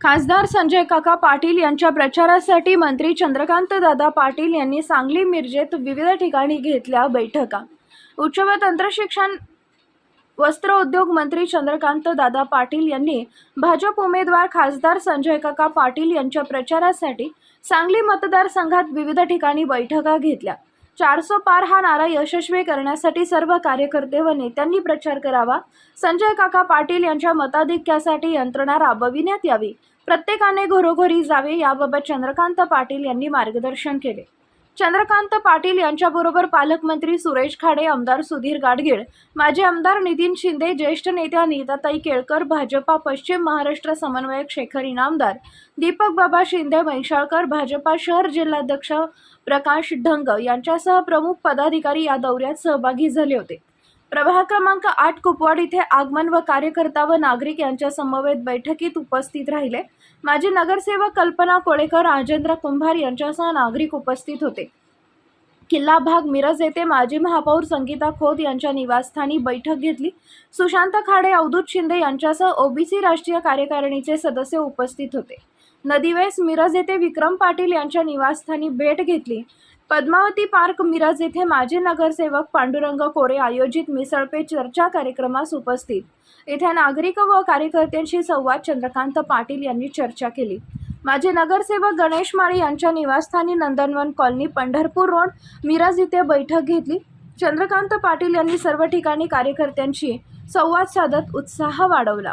खासदार संजय काका पाटील यांच्या प्रचारासाठी मंत्री चंद्रकांत दादा पाटील यांनी सांगली मिरजेत विविध ठिकाणी घेतल्या बैठका. उच्च व तंत्रशिक्षण वस्त्र उद्योग मंत्री चंद्रकांत दादा पाटील यांनी भाजप उमेदवार खासदार संजय काका पाटील यांच्या प्रचारासाठी सांगली मतदारसंघात विविध ठिकाणी बैठका घेतल्या. चारसो पार हा नारा यशस्वी करण्यासाठी सर्व कार्यकर्ते व नेत्यांनी प्रचार करावा. संजय काका पाटील यांच्या मताधिक्यासाठी यंत्रणा राबविण्यात यावी. प्रत्येकाने घरोघरी जावे याबाबत चंद्रकांत पाटील यांनी मार्गदर्शन केले. चंद्रकांत पाटील यांच्याबरोबर पालकमंत्री सुरेश खाडे आमदार सुधीर गाडगीळ माजी आमदार नितीन शिंदे ज्येष्ठ नेत्या नीताताई केळकर भाजपा पश्चिम महाराष्ट्र समन्वयक शेखर इनामदार दीपक बाबा शिंदे वैशाळकर भाजपा शहर जिल्हाध्यक्ष प्रकाश ढंग यांच्यासह प्रमुख पदाधिकारी या दौऱ्यात सहभागी झाले होते. प्रभाग क्रमांक आठ कुपवाड इथे आगमन व कार्यकर्ता व नागरिक यांच्या समवेत बैठकीत उपस्थित राहिले. माजी नगरसेवक कल्पना कोळेकर राजेंद्र कुंभार यांच्यासह नागरिक उपस्थित होते. किल्ला भाग मिरज येथे माजी महापौर संगीता खोत यांच्या निवासस्थानी बैठक घेतली. सुशांत खाडे अवधूत शिंदे यांच्यासह ओबीसी राष्ट्रीय कार्यकारिणीचे सदस्य उपस्थित होते. नदीवेस मिरज येथे विक्रम पाटील यांच्या निवासस्थानी भेट घेतली. पद्मावती पार्क मिरज येथे माजी नगरसेवक पांडुरंग कोरे आयोजित मिसळपे चर्चा कार्यक्रमास उपस्थित. येथे नागरिक व कार्यकर्त्यांशी संवाद चंद्रकांत पाटील यांनी चर्चा केली. माजी नगरसेवक गणेश माळी यांच्या निवासस्थानी नंदनवन कॉलनी पंढरपूर रोड मिरज इथे बैठक घेतली. चंद्रकांत पाटील यांनी सर्व ठिकाणी कार्यकर्त्यांशी संवाद साधत उत्साह वाढवला.